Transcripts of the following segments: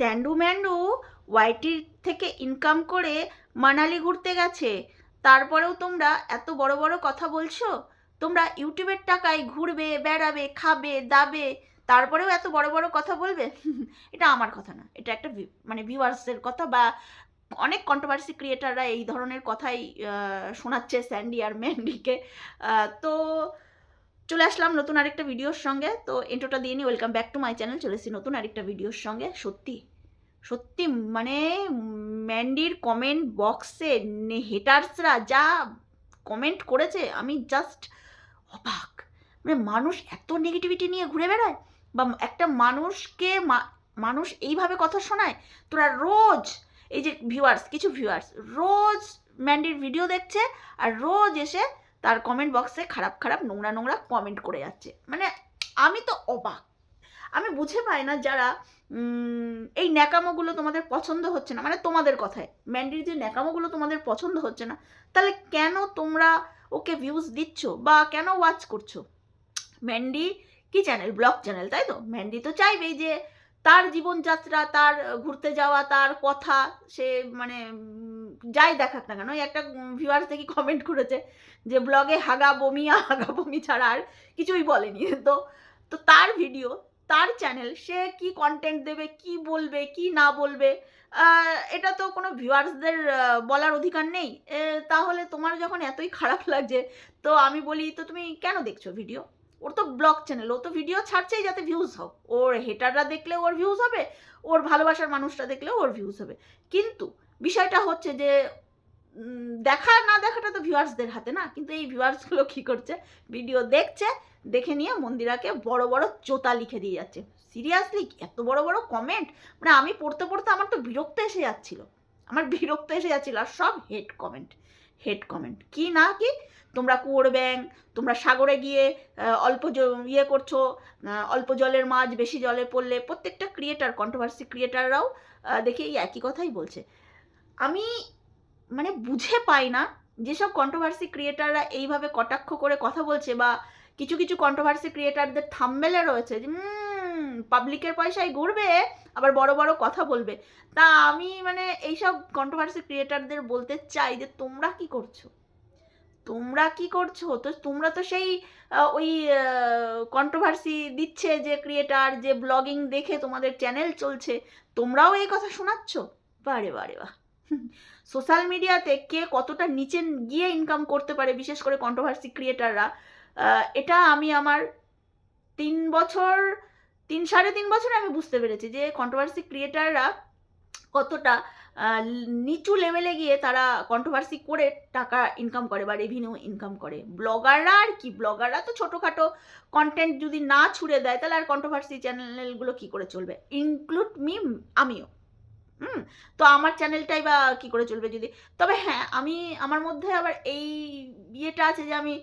স্যান্ডু ম্যান্ডু ওয়াইটির থেকে ইনকাম করে মানালি ঘুরতে গেছে। তারপরেও তোমরা এত বড় বড় কথা বলছো? তোমরা ইউটিউবের টাকায় ঘুরবে, বেড়াবে, খাবে, দাবে, তারপরেও এত বড় বড় কথা বলবে? এটা আমার কথা না। এটা একটা মানে ভিউয়ার্সের কথা বা অনেক কন্ট্রোভার্সি ক্রিয়েটাররা এই ধরনের কথাই শোনাচ্ছে স্যান্ডি আর ম্যান্ডিকে। তো চলে আসলাম নতুন আরেকটা ভিডিওর সঙ্গে। তো ইন্ট্রোটা দিয়ে নিই welcome back to my channel চলে এসেছি নতুন আরেকটা ভিডিওর সঙ্গে। সত্যি সত্যি মানে ম্যান্ডির কমেন্ট বক্সে হেটার্সরা যা কমেন্ট করেছে, আমি জাস্ট অবাক। মানে মানুষ এত নেগেটিভিটি নিয়ে ঘুরে বেড়ায়? বা একটা মানুষকে মানুষ এইভাবে কথা শোনায়? তোরা রোজ, এই যে ভিউয়ার্স কিছু ভিউয়ার্স রোজ ম্যান্ডির ভিডিও দেখছে আর রোজ এসে তার কমেন্ট বক্সে খারাপ খারাপ নোংরা নোংরা কমেন্ট করে যাচ্ছে। মানে আমি তো অবাক। আমি বুঝে পাই না যারা এই ন্যাকামোগুলো তোমাদের পছন্দ হচ্ছে না মানে তোমাদের কথায়। ম্যান্ডির যে ন্যাকামোগুলো তোমাদের পছন্দ হচ্ছে না, তাহলে কেন তোমরা ওকে ভিউজ দিচ্ছ বা কেন ওয়াচ করছ? ম্যান্ডি কি চ্যানেল ব্লগ চ্যানেল তাই তো? ম্যান্ডি তো চাইবেই যে তার জীবনযাত্রা, তার ঘুরতে যাওয়া, তার কথা সে মানে যাই দেখাক না কেন একটা ভিউয়ার্স দেখি কমেন্ট করেছে যে ব্লগে হাগা বমি হাগা বমি ছাড়া আর কিছুই বলেনি। তো তো তার ভিডিও তার চ্যানেল সে কি কন্টেন্ট দেবে, কি বলবে, কি না বলবে এটা তো কোনো ভিউয়ার্সদের বলার অধিকার নেই। তাহলে তোমার যখন এতই খারাপ লাগছে, তো আমি বলি, তো তুমি কেন দেখছ ভিডিও ওর তো ব্লগ চ্যানেল ও তো ভিডিও ছাড়ছেই যাতে ভিউজ হোক। ওর হেটাররা দেখলে ওর ভিউজ হবে, ওর ভালোবাসার মানুষটা দেখলেও ওর ভিউজ হবে। কিন্তু বিষয়টা হচ্ছে যে দেখা না দেখাটা তো ভিউয়ার্সদের হাতে না? কিন্তু এই ভিউয়ার্সগুলো কী করছে? ভিডিও দেখছে, দেখে নিয়ে মন্দিরাকে বড় বড় চোতা লিখে দিয়ে যাচ্ছে। সিরিয়াসলি এত বড় বড় কমেন্ট মানে আমি পড়তে পড়তে আমার তো বিরক্ত এসে যাচ্ছিল। আমার বিরক্ত এসে যাচ্ছিল আর সব হেড কমেন্ট হেড কমেন্ট কি না কি? তোমরা কুয়োর ব্যাং, তোমরা সাগরে গিয়ে অল্প ইয়ে করছ অল্প জলের মাছ, বেশি জলে পড়লে প্রত্যেকটা ক্রিয়েটার কন্ট্রোভার্সি ক্রিয়েটাররাও দেখে এই একই কথাই বলছে। আমি মানে বুঝে পাই না যেসব কন্ট্রোভার্সি ক্রিয়েটাররা এইভাবে কটাক্ষ করে কথা বলছে বা কিছু কিছু কন্ট্রোভার্সি ক্রিয়েটারদের থাম্বেলে রয়েছে যে পাবলিকের পয়সায় ঘুরবে আবার বড় বড় কথা বলবে। তা আমি মানে এইসব কন্ট্রোভার্সি ক্রিয়েটারদের বলতে চাই যে, তোমরা কি করছ? তোমরা কি করছ? তো তোমরা তো সেই ওই কন্ট্রোভার্সি দিচ্ছে যে ক্রিয়েটার যে ব্লগিং দেখে তোমাদের চ্যানেল চলছে। তোমরাও এই কথা শোনাচ্ছ? বারে বারে, বাহ। সোশ্যাল মিডিয়াতে কে কতটা নিচে গিয়ে ইনকাম করতে পারে, বিশেষ করে কন্ট্রোভার্সি ক্রিয়েটাররা এটা আমি আমার তিন বছর, তিন, সাড়ে তিন বছরে আমি বুঝতে পেরেছি যে কন্ট্রোভার্সি ক্রিয়েটাররা কতটা নিচু লেভেলে গিয়ে তারা কন্ট্রোভার্সি করে টাকা ইনকাম করে বা রেভিনিউ ইনকাম করে। ব্লগাররা আর কি, ব্লগাররা তো ছোটোখাটো কন্টেন্ট যদি না ছুড়ে দেয়, তাহলে আর কন্ট্রোভার্সি চ্যানেলগুলো কি করে চলবে? ইনক্লুড মি আমিও। হুম? তো আমার চ্যানেলটাই বা কি করে চলবে যদি? তবে হ্যাঁ আমি, আমার মধ্যে আবার এই ইয়েটা আছে যে আমি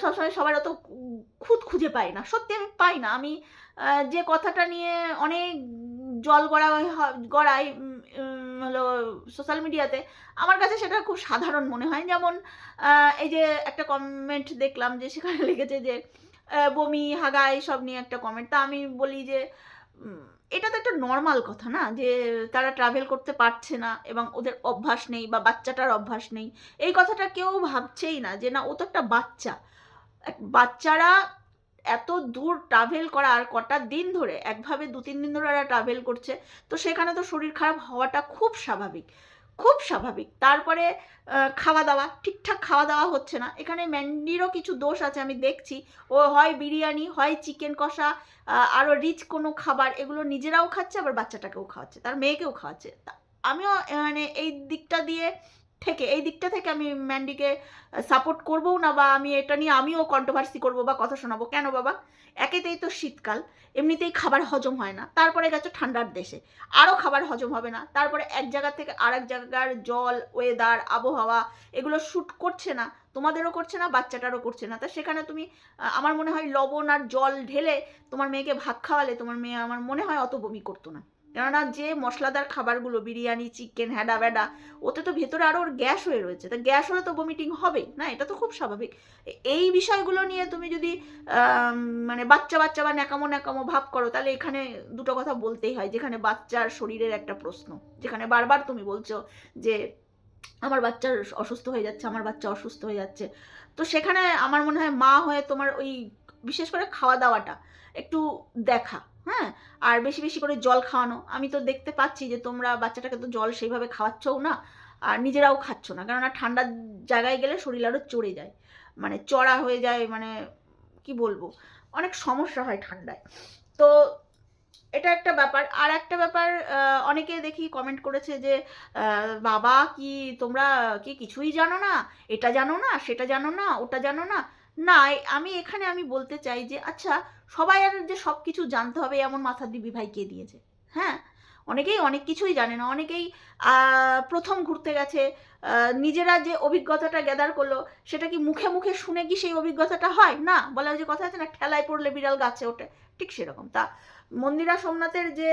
সবসময় সবার অত খুঁত খুঁজে পাই না। সত্যি আমি পাই না। আমি যে কথাটা নিয়ে অনেক জল গড়া গড়াই হলো সোশ্যাল মিডিয়াতে আমার কাছে সেটা খুব সাধারণ মনে হয়। যেমন এই যে একটা কমেন্ট দেখলাম যে সেখানে লিখেছে যে বমি হাগা এইসব নিয়ে একটা কমেন্ট তা আমি বলি যে এটা তো একটা নর্মাল কথা না? যে তারা ট্রাভেল করতে পারছে না এবং ওদের অভ্যাস নেই বা বাচ্চাটার অভ্যাস নেই। এই কথাটা কেউ ভাবছেই না যে না, ও তো একটা বাচ্চা। বাচ্চারা এত দূর ট্রাভেল করা আর কটা দিন ধরে, একভাবে দু তিন দিন ধরে ওরা ট্রাভেল করছে, তো সেখানে তো শরীর খারাপ হওয়াটা খুব স্বাভাবিক। খুব স্বাভাবিক। তারপরে খাওয়া দাওয়া ঠিকঠাক খাওয়া দাওয়া হচ্ছে না। এখানে ম্যান্ডিরও কিছু দোষ আছে, আমি দেখছি। ও হয় বিরিয়ানি, হয় চিকেন কষা আরও রিচ কোনো খাবার, এগুলো নিজেরাও খাচ্ছে, আবার বাচ্চাটাকেও খাওয়াচ্ছে, তার মেয়েকেও খাওয়াচ্ছে। আমিও মানে এই দিকটা দিয়ে থেকে, এই দিকটা থেকে আমি ম্যান্ডিকে সাপোর্ট করবও না বা আমি এটা নিয়ে আমিও কন্ট্রোভার্সি করব বা কথা শোনাবো। কেন বাবা? একেতেই তো শীতকাল, এমনিতেই খাবার হজম হয় না। তারপরে গেছো ঠান্ডার দেশে আরও খাবার হজম হবে না। তারপরে এক জায়গা থেকে আর এক জায়গার জল ওয়েদার আবহাওয়া, এগুলো শ্যুট করছে না, তোমাদেরও করছে না, বাচ্চাটারও করছে না। তা সেখানে তুমি আমার মনে হয় লবণ আর জল ঢেলে তোমার মেয়েকে ভাত খাওয়ালে তোমার মেয়ে আমার মনে হয় অত বমি করতো না। কেননা যে মশলাদার খাবারগুলো, বিরিয়ানি চিকেন হ্যাডা ব্যাডা, ওতে তো ভেতরে আরও ওর গ্যাস হয়ে রয়েছে। তা গ্যাস হলে তো বমিটিং হবেই, না? এটা তো খুব স্বাভাবিক। এই বিষয়গুলো নিয়ে তুমি যদি মানে বাচ্চা বাচ্চা বা ন্যাকামো ন্যাকামো ভাব করো, তাহলে এখানে দুটো কথা বলতেই হয়, যেখানে বাচ্চার শরীরের একটা প্রশ্ন। যেখানে বারবার তুমি বলছো যে, আমার বাচ্চার অসুস্থ হয়ে যাচ্ছে, আমার বাচ্চা অসুস্থ হয়ে যাচ্ছে। তো সেখানে আমার মনে হয় মা হয়ে তোমার ওই, বিশেষ করে খাওয়া দাওয়াটা, একটু দেখা। হ্যাঁ? আর বেশি বেশি করে জল খাওয়ানো। আমি তো দেখতে পাচ্ছি যে তোমরা বাচ্চাটাকে তো জল সেইভাবে খাওয়াচ্ছও না আর নিজেরাও খাচ্ছ না। কেননা ঠান্ডার জায়গায় গেলে শরীর আরও চড়ে যায়। মানে চড়া হয়ে যায় মানে কি বলব? অনেক সমস্যা হয় ঠান্ডায়। তো এটা একটা ব্যাপার। আর একটা ব্যাপার অনেকে দেখি কমেন্ট করেছে যে বাবা কি তোমরা কি কিছুই জানো না? এটা জানো না, সেটা জানো না, ওটা জানো না? না আমি এখানে আমি বলতে চাই যে আচ্ছা সবাই আর যে সব কিছু জানতে হবে এমন মাথা দিবি ভাই কে দিয়েছে? হ্যাঁ? অনেকেই অনেক কিছুই জানে না, অনেকেই প্রথম ঘুরতে গেছে নিজেরা যে অভিজ্ঞতাটা গ্যাদার করল, সেটা কি মুখে মুখে শুনে কি সেই অভিজ্ঞতাটা হয়? না বলা যে কথা আছে না, ঠেলায় পড়লে বিড়াল গাছে ওঠে, ঠিক সেরকম। তা, মন্দিরা সোমনাথের যে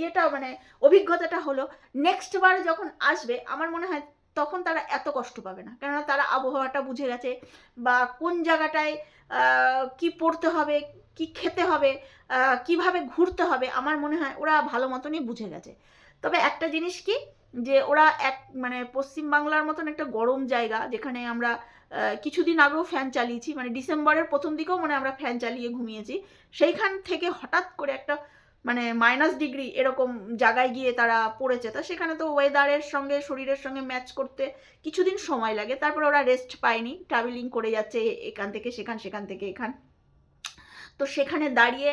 ইয়েটা মানে অভিজ্ঞতাটা হলো নেক্সট বার যখন আসবে, আমার মনে হয় তখন তারা এত কষ্ট পাবে না। কেননা তারা আবহাওয়াটা বুঝে গেছে বা কোন জায়গাটায় কি পড়তে হবে, কি খেতে হবে কীভাবে ঘুরতে হবে, আমার মনে হয় ওরা ভালো মতনই বুঝে গেছে। তবে একটা জিনিস কি, যে ওরা এক মানে পশ্চিম বাংলার মতন একটা গরম জায়গা, যেখানে আমরা কিছুদিন আগেও ফ্যান চালিয়েছি মানে ডিসেম্বরের প্রথম দিকেও মানে আমরা ফ্যান চালিয়ে ঘুমিয়েছি, সেইখান থেকে হঠাৎ করে একটা মানে মাইনাস ডিগ্রি এরকম জায়গায় গিয়ে তারা পড়েছে। তা সেখানে তো ওয়েদারের সঙ্গে, শরীরের সঙ্গে ম্যাচ করতে কিছুদিন সময় লাগে। তারপর ওরা রেস্ট পায়নি। ট্রাভেলিং করে যাচ্ছে এখান থেকে সেখান সেখান থেকে এখান। তো সেখানে দাঁড়িয়ে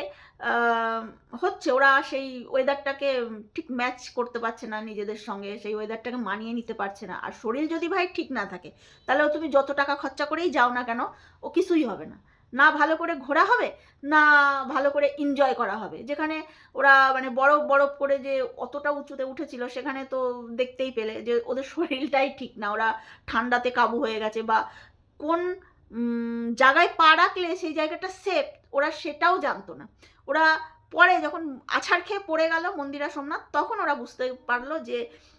হচ্ছে ওরা সেই ওয়েদারটাকে ঠিক ম্যাচ করতে পারছে না নিজেদের সঙ্গে। সেই ওয়েদারটাকে মানিয়ে নিতে পারছে না। আর শরীর যদি ভাই ঠিক না থাকে তাহলে তুমি যত টাকা খরচা করেই যাও না কেন, ও কিছুই হবে না। না ভালো করে ঘোরা হবে, না ভালো করে এনজয় করা হবে। যেখানে ওরা মানে বরফ বরফ করে যে অতটা উঁচুতে উঠেছিল, সেখানে তো দেখতেই পেলে যে ওদের শরীরটাই ঠিক না। ওরা ঠান্ডাতে কাবু হয়ে গেছে বা কোন জায়গায় পা রাখলে সেই জায়গাটা সেফ ওরা সেটাও জানতো না। ওরা পরে যখন আছাড় খেয়ে পড়ে গেল মন্দিরা সোমনাথ, তখন ওরা বুঝতে পারল যে,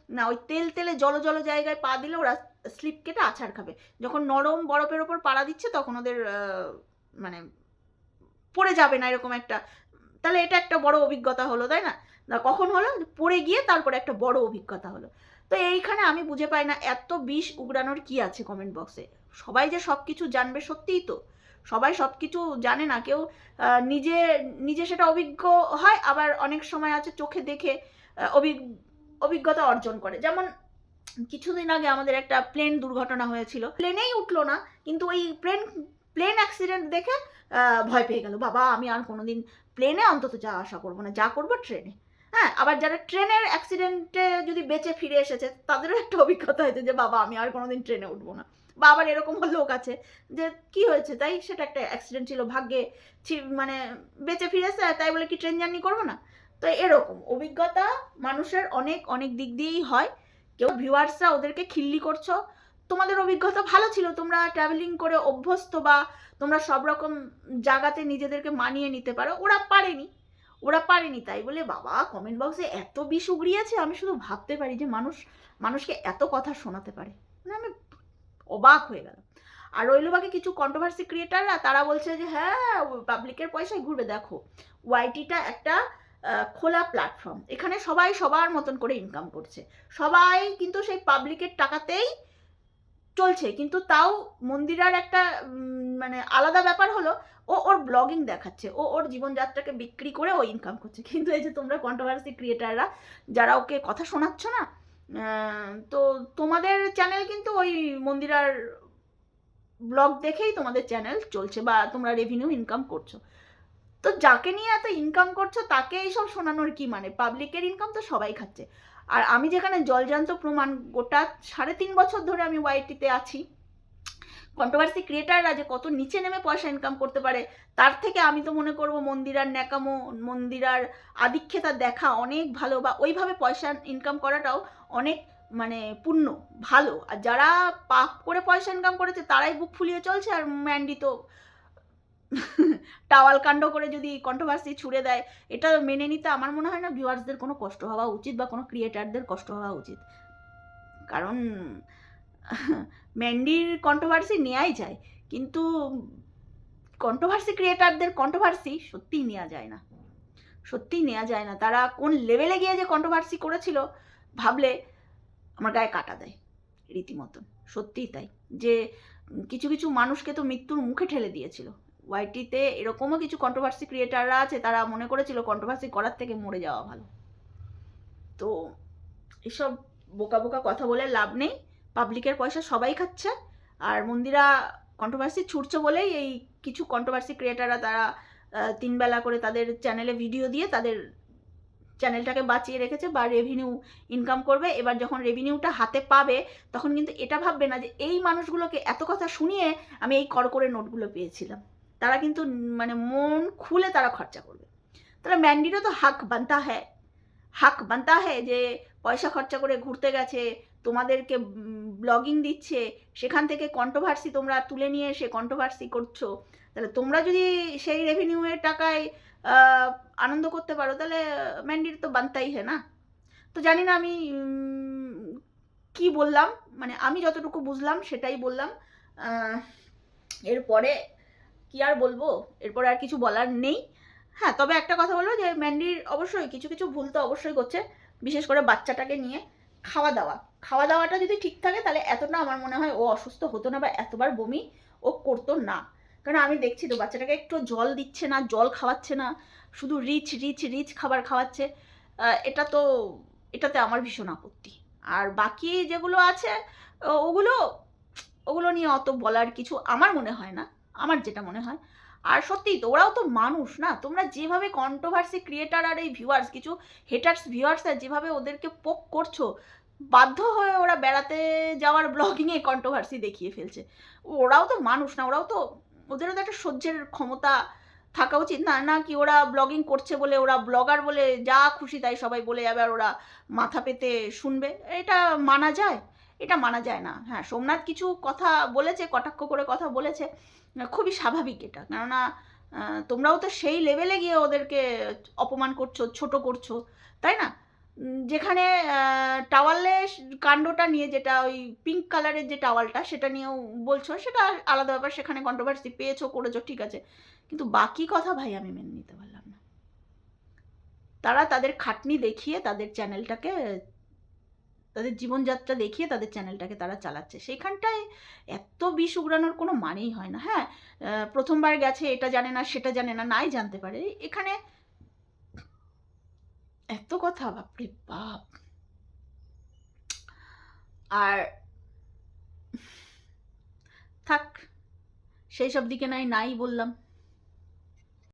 না, ওই তেল তেলে জল জল জায়গায় পা দিলে ওরা স্লিপ কেটে আছাড় খাবে। যখন নরম বরফের ওপর পাড়া দিচ্ছে, তখন ওদের মানে পড়ে যাবে না এরকম একটা, তাহলে এটা একটা বড় অভিজ্ঞতা হলো, তাই না? কখন হলো? পড়ে গিয়ে তারপরে একটা বড় অভিজ্ঞতা হলো। তো এইখানে আমি বুঝে পাই না এত বিষ উগড়ানোর কি আছে কমেন্ট বক্সে সবাই যে সব কিছু জানবে সত্যিই তো। সবাই সব কিছু জানে না, কেউ নিজে নিজে সেটা অভিজ্ঞ হয়, আবার অনেক সময় আছে চোখে দেখে অভিজ্ঞতা অর্জন করে। যেমন কিছুদিন আগে আমাদের একটা প্লেন দুর্ঘটনা হয়েছিল। প্লেনেই উঠল না, কিন্তু ওই প্লেন প্লেন অ্যাক্সিডেন্ট দেখে ভয় পেয়ে গেল। বাবা, আমি আর কোনোদিন প্লেনে অন্তত যা আশা করব না, যা করব ট্রেনে হ্যাঁ আবার যারা ট্রেনের অ্যাক্সিডেন্টে যদি বেঁচে ফিরে এসেছে, তাদেরও একটা অভিজ্ঞতা হয়েছে যে, বাবা, আমি আর কোনোদিন ট্রেনে উঠবো না। বা আবার এরকমও লোক আছে যে, কি হয়েছে? তাই সেটা একটা অ্যাক্সিডেন্ট ছিল, ভাগ্যে মানে বেঁচে ফিরেছে, তাই বলে কি ট্রেন জার্নি করব না? তো এরকম অভিজ্ঞতা মানুষের অনেক অনেক দিক দিয়েই হয়। কেউ ভিউয়ার্সরা ওদেরকে খিল্লি করছ তোমাদের অভিজ্ঞতা ভালো ছিল, তোমরা ট্রাভেলিং করে অভ্যস্ত বা তোমরা সব রকম জায়গাতে নিজেদেরকে মানিয়ে নিতে পারো, ওরা পারেনি। ওরা পারেনি তাই বলে বাবা কমেন্ট বক্সে এত বিষ উগড়িয়েছে, আমি শুধু ভাবতে পারি যে মানুষ, মানুষকে এত কথা শোনাতে পারে। মানে আমি অবাক হয়ে গেলাম। আর রইল বাকি কিছু কন্ট্রোভার্সি ক্রিয়েটাররা তারা বলছে যে হ্যাঁ পাবলিকের পয়সায় ঘুরবে, দেখো। ওয়াইটিটা একটা খোলা প্ল্যাটফর্ম এখানে সবাই সবার মতন করে ইনকাম করছে। সবাই কিন্তু সেই পাবলিকের টাকাতেই চলছে, কিন্তু তাও মন্দিরার একটা মানে আলাদা ব্যাপার হলো, ও ওর ব্লগিং দেখাচ্ছে, ও ওর জীবনযাত্রাকে বিক্রি করে ও ইনকাম করছে। কিন্তু এই যে তোমরা কন্ট্রোভার্সি ক্রিয়েটাররা যারা ওকে কথা শোনাচ্ছ না তো তোমাদের চ্যানেল কিন্তু ওই মন্দিরার ব্লগ দেখেই তোমাদের চ্যানেল চলছে বা তোমরা রেভিনিউ ইনকাম করছ। তো যাকে নিয়ে এত ইনকাম করছ, তাকে এইসব শোনানোর কি মানে? পাবলিকের ইনকাম তো সবাই খাচ্ছে। আর আমি যেখানে জলজান্ত প্রমাণ গোটা সাড়ে তিন বছর ধরে আমি ওয়াইটিতে আছি কন্ট্রোভার্সি ক্রিয়েটাররা যে কত নিচে নেমে পয়সা ইনকাম করতে পারে, তার থেকে আমি তো মনে করব মন্দিরার ন্যাকামো, মন্দিরার আদিক্ষেতা দেখা অনেক ভালো বা ওইভাবে পয়সা ইনকাম করাটাও অনেক মানে পুণ্য, ভালো। আর যারা পাপ করে পয়সা ইনকাম করেছে, তারাই বুক ফুলিয়ে চলছে আর ম্যান্ডি তো টাওয়াল কাণ্ড করে যদি কন্ট্রোভার্সি ছুড়ে দেয়, এটা মেনে নিতে আমার মনে হয় না ভিউয়ার্সদের কোনো কষ্ট হওয়া উচিত বা কোনো ক্রিয়েটারদের কষ্ট হওয়া উচিত। কারণ ম্যান্ডির কন্ট্রোভার্সি নেওয়াই যায়, কিন্তু কন্ট্রোভার্সি ক্রিয়েটারদের কন্ট্রোভার্সি সত্যিই নেওয়া যায় না। সত্যিই নেওয়া যায় না। তারা কোন লেভেলে গিয়ে যে কন্ট্রোভার্সি করেছিল, ভাবলে আমার গায়ে কাটা দেয়, রীতিমতন। সত্যিই তাই। যে, কিছু কিছু মানুষকে তো মৃত্যুর মুখে ঠেলে দিয়েছিল। ওয়াইটিতে এরকমও কিছু কন্ট্রোভার্সি ক্রিয়েটাররা আছে, তারা মনে করেছিল কন্ট্রোভার্সি করার থেকে মরে যাওয়া ভালো। তো এসব বোকা বোকা কথা বলে লাভ নেই পাবলিকের পয়সা সবাই খাচ্ছে, আর মন্দিরা কন্ট্রোভার্সি ছুটছে বলেই এই কিছু কন্ট্রোভার্সি ক্রিয়েটাররা তারা তিনবেলা করে তাদের চ্যানেলে ভিডিও দিয়ে তাদের চ্যানেলটাকে বাঁচিয়ে রেখেছে বা রেভিনিউ ইনকাম করবে। এবার যখন রেভিনিউটা হাতে পাবে, তখন কিন্তু এটা ভাববে না যে এই মানুষগুলোকে এত কথা শুনিয়ে আমি এই কর করে নোটগুলো পেয়েছিলাম। তারা কিন্তু মানে মন খুলে তারা খরচা করবে। তাহলে ম্যান্ডিরও তো হাক বানতা হ্যায়। হাক বানতা হ্যায় যে পয়সা খরচা করে ঘুরতে গেছে, তোমাদেরকে ব্লগিং দিচ্ছে, সেখান থেকে কন্ট্রোভার্সি তোমরা তুলে নিয়ে এসে কন্ট্রোভার্সি করছ। তাহলে তোমরা যদি সেই রেভিনিউয়ের টাকায় আনন্দ করতে পারো, তাহলে ম্যান্ডির তো বানতাই হে না। তো জানি না আমি কি বললাম মানে আমি যতটুকু বুঝলাম সেটাই বললাম। এরপরে কি আর বলব? এরপরে আর কিছু বলার নেই। হ্যাঁ তবে একটা কথা বলব যে ম্যান্ডির অবশ্যই কিছু কিছু ভুল তো অবশ্যই করছে, বিশেষ করে বাচ্চাটাকে নিয়ে খাওয়া দাওয়া। খাওয়া দাওয়াটা যদি ঠিক থাকে, তাহলে এতটা আমার মনে হয় ও অসুস্থ হতো না বা এতবার বমি ও করতো না। কারণ আমি দেখছি তো বাচ্চাটাকে একটু জল দিচ্ছে না, জল খাওয়াচ্ছে না, শুধু রিচ রিচ রিচ খাবার খাওয়াচ্ছে। এটা তো, এটাতে আমার ভীষণ আপত্তি। আর বাকি যেগুলো আছে ওগুলো ওগুলো নিয়ে অত বলার কিছু আমার মনে হয় না। আমার যেটা মনে হয়। আর সত্যিই তো ওরাও তো মানুষ না? তোমরা যেভাবে কন্ট্রোভার্সি ক্রিয়েটার আর এই ভিউয়ার্স কিছু হেটার্স ভিউয়ার্সরা যেভাবে ওদেরকে পোক করছ, বাধ্য হয়ে ওরা বেড়াতে যাওয়ার ব্লগিংয়ে কন্ট্রোভার্সি দেখিয়ে ফেলছে। ওরাও তো মানুষ না, ওরাও তো ওদেরও তো একটা সহ্যের ক্ষমতা থাকা উচিত না। না কি ওরা ব্লগিং করছে বলে, ওরা ব্লগার বলে যা খুশি তাই সবাই বলে যাবে আর ওরা মাথা পেতে শুনবে। এটা মানা যায়। এটা মানা যায় না। হ্যাঁ সোমনাথ কিছু কথা বলেছে, কটাক্ষ করে কথা বলেছে খুবই স্বাভাবিক এটা। কেননা তোমরাও তো সেই লেভেলে গিয়ে ওদেরকে অপমান করছ, ছোট করছ, তাই না? যেখানে টাওয়ালে কাণ্ডটা নিয়ে যেটা ওই পিঙ্ক কালারের যে টাওয়ালটা সেটা নিয়েও বলছো, সেটা আলাদা ব্যাপার, সেখানে কন্ট্রোভার্সি পেয়েছ, করেছ, ঠিক আছে। কিন্তু বাকি কথা ভাই আমি মেনে নিতে পারলাম না। তারা তাদের খাটনি দেখিয়ে তাদের চ্যানেলটাকে তাদের জীবনযাত্রা দেখিয়ে তাদের চ্যানেলটাকে তারা চালাচ্ছে। সেখানটায় এত বিষ উগড়ানোর কোনো মানেই হয় না। হ্যাঁ প্রথমবার গেছে, এটা জানে না, সেটা জানে না, নাই জানতে পারে। এখানে এত কথা, বাপরে বাপ। আর থাক, সেই সব দিকে নাই নাই বললাম।